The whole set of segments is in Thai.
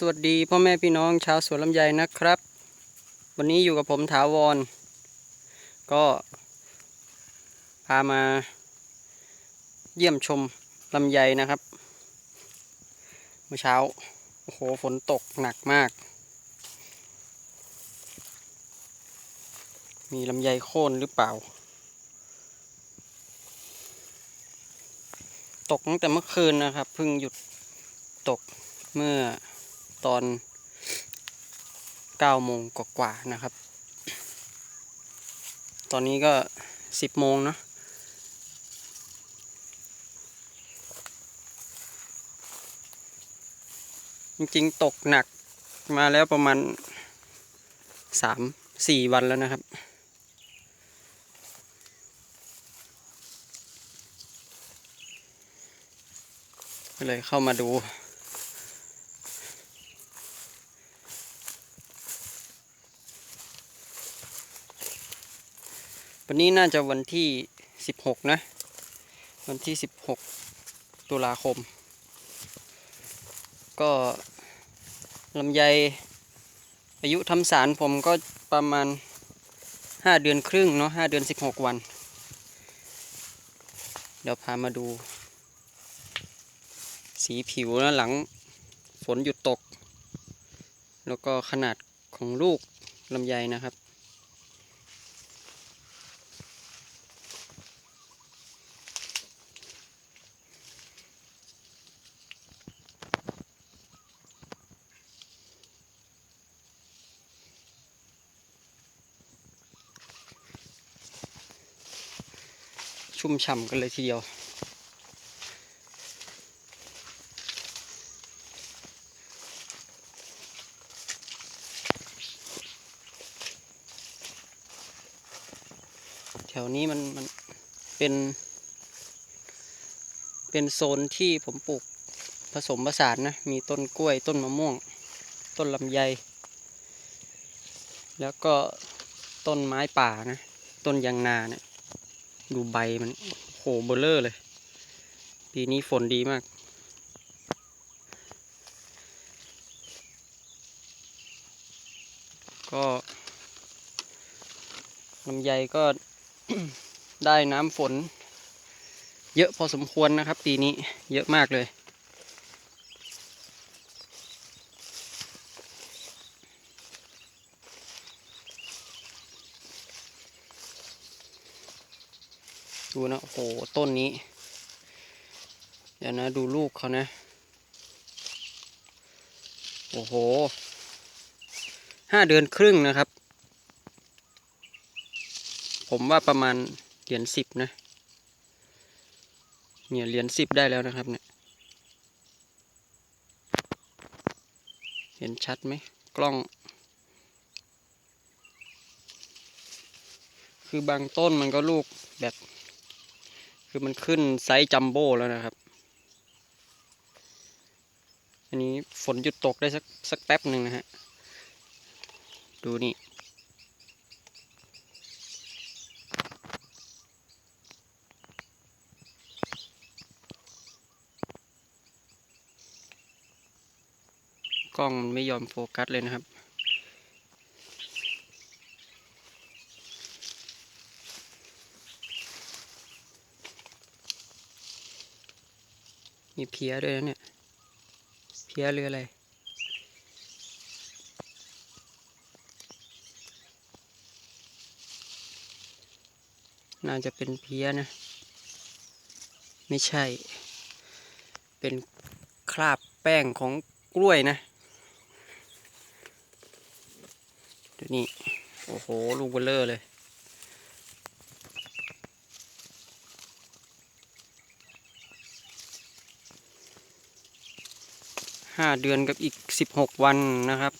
สวัสดีพ่อแม่พี่น้องชาวสวนลำไยนะครับ วันนี้อยู่กับผมถาวร ก็พามาเยี่ยมชมลำไยนะครับ เมื่อเช้า โอ้โห ฝนตกหนักมาก มีลำไยโค่นหรือเปล่า ตกตั้งแต่เมื่อคืนนะครับเพิ่งหยุดตกเมื่อ ตอน9โมงกว่าๆนะครับ ตอนนี้ก็ 10โมงเนาะจริงๆ ตกหนักมาแล้วประมาณ 3-4 วันแล้วนะครับก็เลยเข้ามาดู วันนี้น่าจะวันที่16นะ วันที่16ตุลาคม ก็ลำไยอายุทำสารผมก็ประมาณ5เดือนครึ่งเนาะ5เดือน16วัน เดี๋ยวพามาดู สีผิวนะหลังฝนหยุดตก แล้วก็ขนาดของลูกลำไยนะครับ ชุ่มฉ่ำกันเลยทีเดียว แถวนี้มันมันเป็น เป็นโซนที่ผมปลูกผสมผสานนะ มีต้นกล้วยต้นมะม่วง ต้นลำไย แล้วก็ต้นไม้ป่านะ ต้นยางนาเนี่ย ดูใบมันโหเบลเลอร์เลย ปีนี้ฝนดีมาก ก็ลำไยก็ได้น้ำฝน เยอะพอสมควรนะครับ ปีนี้เยอะมากเลย ดูนะ โอ้โห ต้นนี้ เดี๋ยวนะ ดูลูกเขานะ โอ้โห ห้าเดือนครึ่งนะครับ ผมว่าประมาณเหรียญสิบนะ เนี่ยเหรียญสิบได้แล้วนะครับเนี่ย เห็นชัดไหม กล้องคือบางต้นมันก็ลูกแบบ คือมันขึ้นไซส์จัมโบ้แล้วนะครับ อันนี้ฝนหยุดตกได้สักสักแป๊บหนึ่งนะฮะ ดูนี่กล้องไม่ยอมโฟกัสเลยนะครับ มีเพี้ยด้วยนะเนี่ย เพี้ยหรืออะไร น่าจะเป็นเพี้ยนะ ไม่ใช่ เป็นคราบแป้งของกล้วยนะดี๋ยวนี้โอ้โห ลูกเบลเลอร์เลย ห้าเดือนกับอีกสิบหกวันนะครับ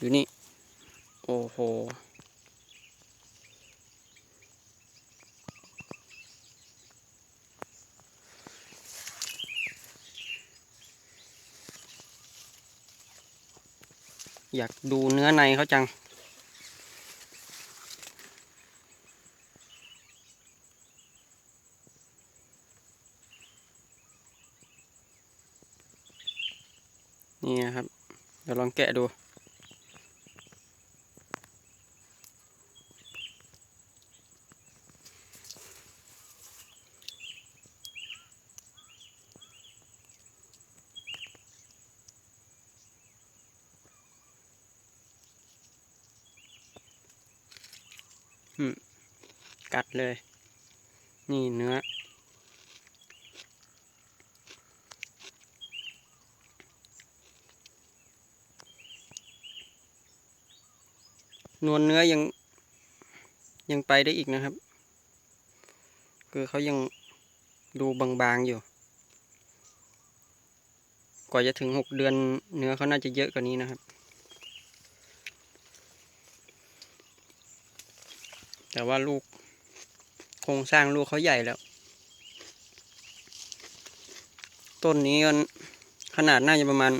ดูนี่ โอ้โหอยากดูเนื้อในเขาจัง นี่นะครับ เดี๋ยว ลองแกะดูอืมกัดเลย นี่เนื้อ นวลเนื้อยังยังไปได้อีกนะครับ คือเขายังดูบางๆอยู่ กว่าจะถึงหกเดือนเนื้อเขาน่าจะเยอะกว่านี้นะครับ แต่ว่าลูกโครงสร้างลูกเขาใหญ่แล้ว ต้นนี้ก็ขนาดน่าจะประมาณ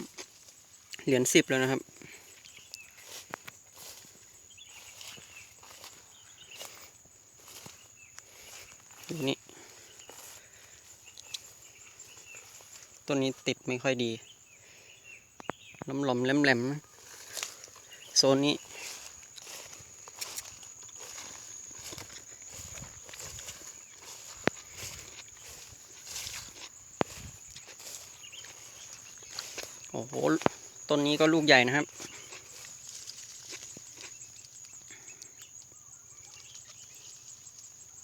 เหรียญสิบแล้วนะครับ ดูนี่ ต้นนี้ติดไม่ค่อยดีล้มหลอมแหลมๆนะโซนนี้ โอ้โห ต้นนี้ก็ลูกใหญ่นะครับ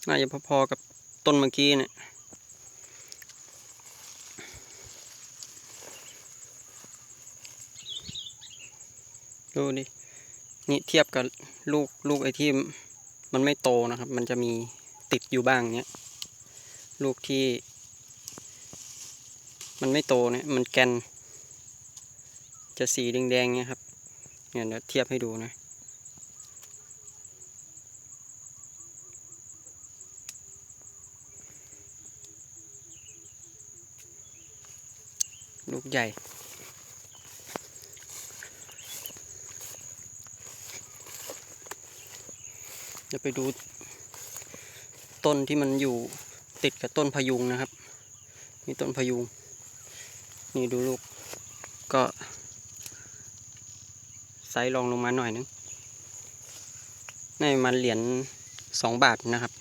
น่าจะพอๆกับต้นเมื่อกี้เนี่ย ดูดิ นี่เทียบกับลูกลูกไอ้ที่มันไม่โตนะครับ มันจะมีติดอยู่บ้างเนี้ย ลูกที่ มันไม่โตเนี่ย มันแกน จะสีแดงๆเนี่ยครับ เนี่ยเดี๋ยวเทียบให้ดูนะลูกใหญ่ จะไปดูต้นที่มันอยู่ติดกับต้นพยุงนะครับนี่ต้นพยุง นี่ดูลูก ก็ไซส์รองลงมาหน่อยนึงในมันเหรียญสองบาทนะครับ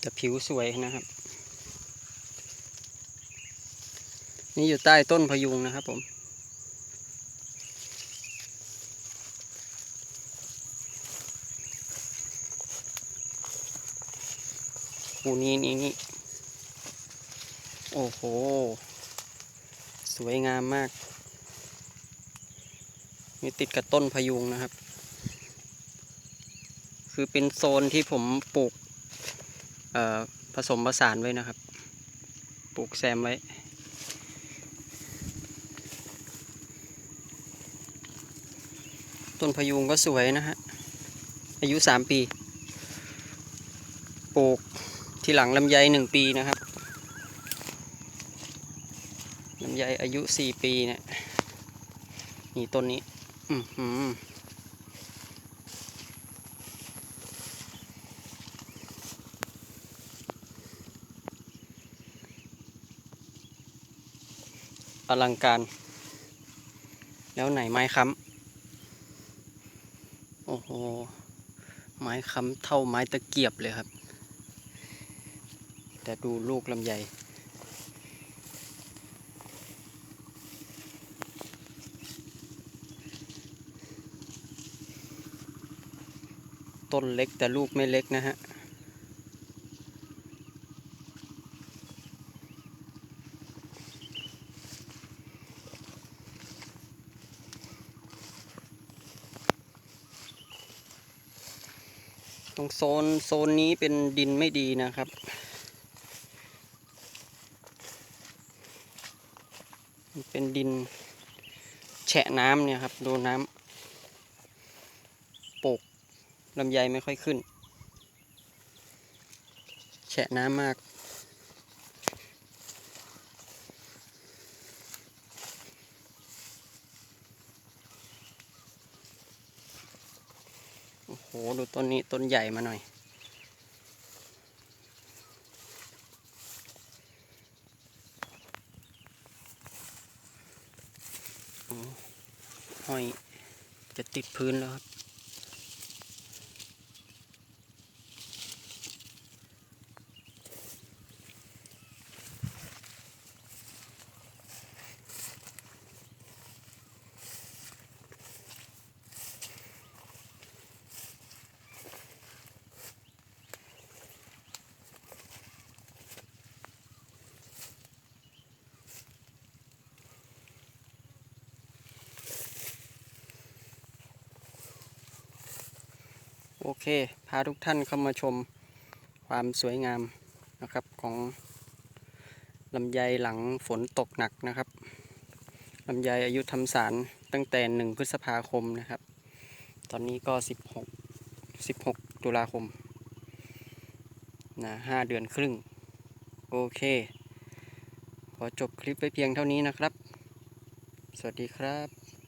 แต่ผิวสวยนะครับ นี่อยู่ใต้ต้นพยุงนะครับผม ปูนี้นี่นี่โอ้โห สวยงามมาก นี่ติดกับต้นพยุงนะครับ คือเป็นโซนที่ผมปลูกผสมผสานไว้นะครับ ปลูกแซมไว้ต้นพยุงก็สวยนะฮะ อายุสามปี ปลูก ที่หลังลำไยหนึ่งปีนะครับลำไยอายุสี่ปีเนี่ยนี่ต้นนี้ อือหืออลังการ แล้วไหนไม้ค้ำโอ้โห ไม้ค้ำเท่าไม้ตะเกียบเลยครับ แต่ดูลูกลำไยต้นเล็กแต่ลูกไม่เล็กนะฮะ ตรงโซนโซนนี้เป็นดินไม่ดีนะครับ มัน เป็นดินแฉะน้ำเนี่ยครับโดูน้ำปกลำไยไม่ค่อยขึ้น แฉะน้ำมาก โอ้โห ดูต้นนี้ต้นใหญ่มาหน่อย หอยจะติดพื้นแล้วครับ โอเค พาทุกท่านเข้ามาชมความสวยงามนะครับของลำไยหลังฝนตกหนักนะครับลำไยอายุทำสารตั้งแต่หนึ่งพฤษภาคมนะครับ ตอนนี้ก็สิบหกสิบหกตุลาคมนะห้าเดือนครึ่ง โอเคขอจบคลิปไว้เพียงเท่านี้นะครับ สวัสดีครับ